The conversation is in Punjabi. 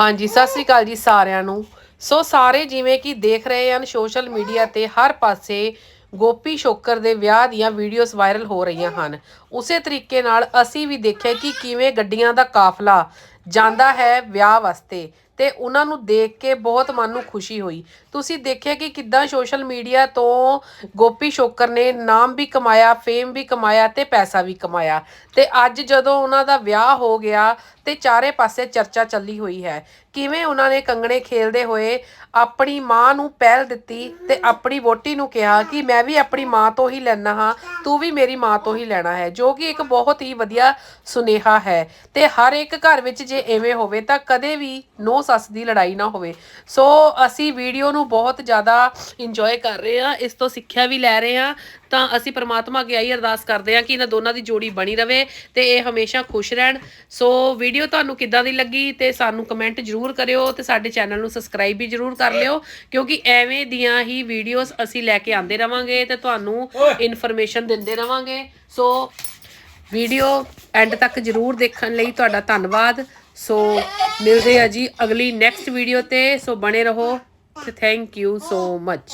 ਹਾਂਜੀ, ਸਤਿ ਸ੍ਰੀ ਅਕਾਲ ਜੀ ਸਾਰਿਆਂ ਨੂੰ। ਸੋ ਸਾਰੇ ਜਿਵੇਂ ਕਿ ਦੇਖ ਰਹੇ ਹਨ, ਸੋਸ਼ਲ ਮੀਡੀਆ ਤੇ ਹਰ ਪਾਸੇ ਗੋਪੀ ਸ਼ੋਕਰ ਦੇ ਵਿਆਹ ਦੀਆਂ ਵੀਡੀਓਜ਼ ਵਾਇਰਲ ਹੋ ਰਹੀਆਂ ਹਨ। ਉਸੇ ਤਰੀਕੇ ਨਾਲ ਅਸੀਂ ਵੀ ਦੇਖਿਆ ਕਿ ਕਿਵੇਂ ਗੱਡੀਆਂ ਦਾ ਕਾਫਲਾ ਜਾਂਦਾ ਹੈ ਵਿਆਹ ਵਾਸਤੇ ਤੇ ਉਹਨਾਂ ਨੂੰ ਦੇਖ ਕੇ ਬਹੁਤ ਮਨ ਨੂੰ ਖੁਸ਼ੀ ਹੋਈ। ਤੁਸੀਂ ਦੇਖਿਆ ਕਿ ਕਿੱਦਾਂ ਸੋਸ਼ਲ ਮੀਡੀਆ ਤੋਂ ਗੋਪੀ ਸ਼ੋਕਰ ਨੇ ਨਾਮ ਵੀ ਕਮਾਇਆ ਫੇਮ ਵੀ ਕਮਾਇਆ ਤੇ ਪੈਸਾ ਵੀ ਕਮਾਇਆ। ਤੇ ਅੱਜ ਜਦੋਂ ਉਹਨਾਂ ਦਾ ਵਿਆਹ ਹੋ ਗਿਆ ਤੇ ਚਾਰੇ ਪਾਸੇ ਚਰਚਾ ਚੱਲੀ ਹੋਈ ਹੈ। ਕਿਵੇਂ ਉਹਨਾਂ ਨੇ ਕੰਗਣੇ ਖੇਲਦੇ ਹੋਏ ਆਪਣੀ ਮਾਂ ਨੂੰ ਪਹਿਲ ਦਿੱਤੀ ਤੇ ਆਪਣੀ ਵੋਟੀ ਨੂੰ ਕਿਹਾ ਕਿ ਮੈਂ ਵੀ ਆਪਣੀ ਮਾਂ ਤੋਂ ਹੀ ਲੈਣਾ ਹਾਂ, ਤੂੰ ਵੀ ਮੇਰੀ ਮਾਂ ਤੋਂ ਹੀ ਲੈਣਾ ਹੈ, ਜੋ ਕਿ ਇੱਕ ਬਹੁਤ ਹੀ ਵਧੀਆ ਸੁਨੇਹਾ ਹੈ। ਤੇ ਹਰ ਇੱਕ ਘਰ ਵਿੱਚ ਜੇ ਐਵੇਂ ਹੋਵੇ ਤਾਂ ਕਦੇ ਵੀ ਨੋ ਸੱਸ ਦੀ ਲੜਾਈ ਨਾ ਹੋਵੇ। ਸੋ ਅਸੀਂ ਵੀਡੀਓ ਨੂੰ ਬਹੁਤ ਜ਼ਿਆਦਾ ਇੰਜੋਏ ਕਰ ਰਹੇ ਹਾਂ ਇਸ ਤੋਂ ਸਿੱਖਿਆ ਵੀ ਲੈ ਰਹੇ ਹਾਂ। ਤਾਂ ਅਸੀਂ ਪ੍ਰਮਾਤਮਾ ਅੱਗੇ ਆਈ ਅਰਦਾਸ ਕਰਦੇ ਹਾਂ ਕਿ ਇਹਨਾਂ ਦੋਨਾਂ ਦੀ ਜੋੜੀ ਬਣੀ ਰਵੇ ਤੇ ਇਹ ਹਮੇਸ਼ਾ ਖੁਸ਼ ਰਹਿਣ। ਸੋ ਵੀਡੀਓ ਤੁਹਾਨੂੰ ਕਿੱਦਾਂ ਦੀ ਲੱਗੀ ਤੇ ਸਾਨੂੰ ਕਮੈਂਟ ਜਰੂਰ ਕਰਿਓ ਤੇ ਸਾਡੇ ਚੈਨਲ ਨੂੰ ਸਬਸਕ੍ਰਾਈਬ ਵੀ ਜਰੂਰ ਕਰ ਲਿਓ ਕਿਉਂਕਿ ਐਵੇਂ ਦੀਆਂ ਹੀ ਵੀਡੀਓਜ਼ ਅਸੀਂ ਲੈ ਕੇ ਆਉਂਦੇ ਰਵਾਂਗੇ ਤੇ ਤੁਹਾਨੂੰ ਇਨਫੋਰਮੇਸ਼ਨ ਦਿੰਦੇ ਰਵਾਂਗੇ। ਸੋ ਵੀਡੀਓ ਐਂਡ ਤੱਕ ਜਰੂਰ ਦੇਖਣ ਲਈ ਤੁਹਾਡਾ ਧੰਨਵਾਦ। ਸੋ ਮਿਲਦੇ ਆ ਜੀ ਅਗਲੀ ਨੈਕਸਟ ਵੀਡੀਓ ਤੇ। ਸੋ ਬਣੇ ਰਹੋ। ਤੇ ਥੈਂਕ ਯੂ ਸੋ ਮਚ